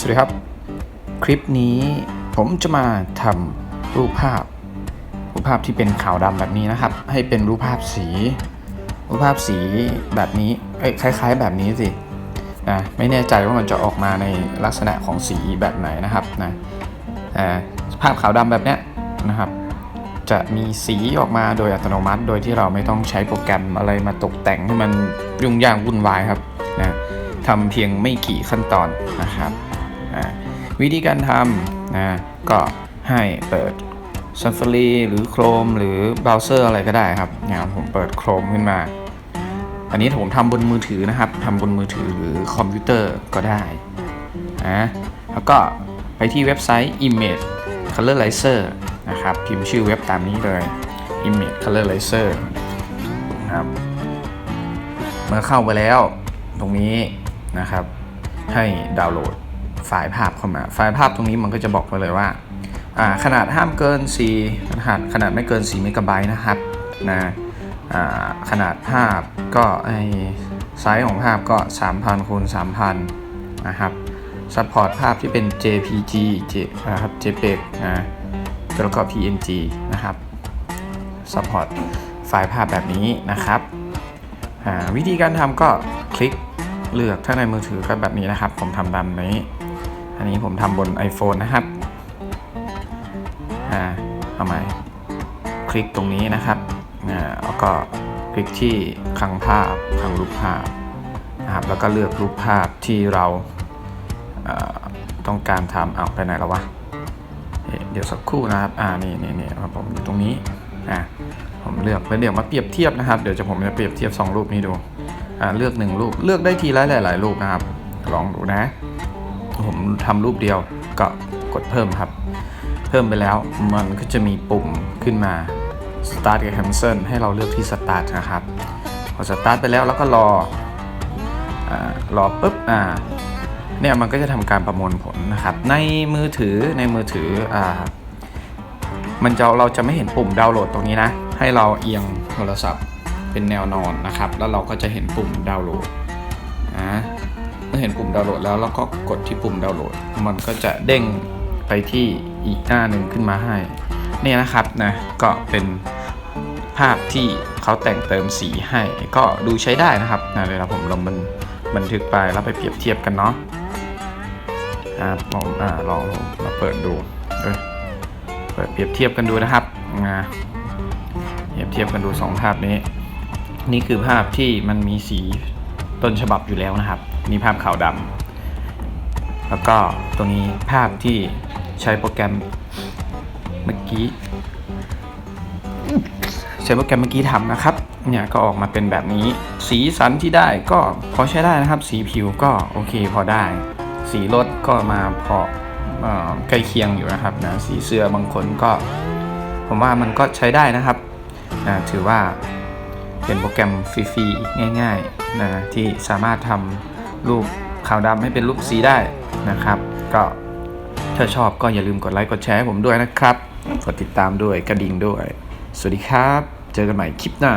สวัสดีครับ คลิปนี้ผมจะมาทำรูปภาพ รูปภาพที่เป็นขาวดำแบบนี้นะครับ ให้เป็นรูปภาพสี รูปภาพสีแบบนี้เอ้ยคล้าย ๆ แบบนี้สินะไม่แน่ใจว่ามันจะออกมาในลักษณะของสีแบบไหนนะครับนะภาพขาวดำแบบนี้นะครับ จะมีสีออกมาโดยอัตโนมัติ โดยที่เราไม่ต้องใช้โปรแกรมอะไรมาตกแต่งให้มันยุ่งยากวุ่นวายครับนะทำเพียงไม่กี่ขั้นตอนนะครับ วิธีการทำนะก็ให้เปิด Safari หรือ Chrome หรือเบราว์เซอร์อะไรก็ได้ครับเนี่ยผมเปิด Chrome ขึ้นมา อันนี้ผมทำบนมือถือนะครับทำบนมือถือหรือคอมพิวเตอร์ก็ได้นะแล้วก็ไปที่เว็บไซต์ Image Colorizer นะครับ พิมพ์ชื่อเว็บตามนี้เลย Image Colorizer นะครับเมื่อเข้าไปแล้วตรงนี้นะครับให้ดาวน์โหลด ไฟล์ภาพเข้ามา ไฟล์ภาพตรงนี้มันก็จะบอกไปเลยว่า ขนาดห้ามเกิน 4 ขนาดขนาดไม่เกิน4เมกะไบต์นะครับนะขนาดภาพก็ไอไซส์ของภาพก็ 3,000คูณ3,000 นะครับซัพพอร์ตภาพที่เป็น JPG J นะครับ JPEG นะแล้วก็ PNG นะครับซัพพอร์ตไฟล์ภาพแบบนี้นะครับวิธีการทำก็คลิกเลือกถ้าในมือถือก็แบบนี้นะครับ ผมทำตามนี้ อันนี้ผมทำบน iPhone นะครับ อ่าเอาใหม่คลิกตรงนี้นะครับอ่าแล้วก็คลิกที่คลังภาพคลังรูปภาพนะครับ แล้วก็เลือกรูปภาพที่เราต้องการทำเอาไปไหนแล้ววะ เดี๋ยวสักครู่นะครับ อ่า นี่นี่นี่ครับผมอยู่ตรงนี้ อ่าผมเลือกแล้วเดี๋ยวมาเปรียบเทียบนะครับ เดี๋ยวจะผมจะเปรียบเทียบสองรูปนี้ดู อ่า เลือกหนึ่งรูป เลือกได้ทีละหลาย ๆ รูปนะครับ ลองดูนะ ผมทำรูปเดียวก็กดเพิ่มครับ เพิ่มไปแล้วมันก็จะมีปุ่มขึ้นมา start กับ cancel ให้เราเลือกที่ start นะครับ พอ start ไปแล้วแล้วก็รออรอปุ๊บอ่าเนี่ยมันก็จะทำการประมวลผลนะครับ ในมือถือในมือถืออ่ามันจะเราจะไม่เห็นปุ่มดาวน์โหลดตรงนี้นะ ให้เราเอียงโทรศัพท์เป็นแนวนอนนะครับ แล้วเราก็จะเห็นปุ่มดาวน์โหลดนะ เมื่อเห็นปุ่มดาวน์โหลดแล้วเราก็กดที่ปุ่มดาวน์โหลด มันก็จะเด้งไปที่อีกหน้าหนึ่งขึ้นมาให้เนี่ยนะครับนะก็เป็นภาพที่เขาแต่งเติมสีให้ ก็ดูใช้ได้นะครับนะเดี๋ยวผมลองบันบันทึกไปแล้วไปเปรียบเทียบกันเนาะอ่าผมอ่าลองมาเปิดดูเอ้ยเปิดเปรียบเทียบกันดูนะครับนะเปรียบเทียบกันดูสองภาพนี้ นี่คือภาพที่มันมีสีต้นฉบับอยู่แล้วนะครับ นี่ภาพขาวดำแล้วก็ตรงนี้ภาพที่ใช้โปรแกรมเมื่อกี้ ใช้โปรแกรมเมื่อกี้ทำนะครับ เนี่ยก็ออกมาเป็นแบบนี้ สีสันที่ได้ก็พอใช้ได้นะครับ สีผิวก็โอเคพอได้ สีรถก็มาพออ่อใกล้เคียงอยู่นะครับนะสีเสื้อบางคนก็ ผมว่ามันก็ใช้ได้นะครับนะถือว่าเป็นโปรแกรมฟรีๆง่าย ๆ นะที่สามารถทำ รูปขาวดำให้เป็นรูปสีได้นะครับ ก็ถ้าชอบก็อย่าลืมกดไลค์กดแชร์ให้ผมด้วยนะครับ กดติดตามด้วยกระดิ่งด้วย สวัสดีครับ เจอกันใหม่คลิปหน้า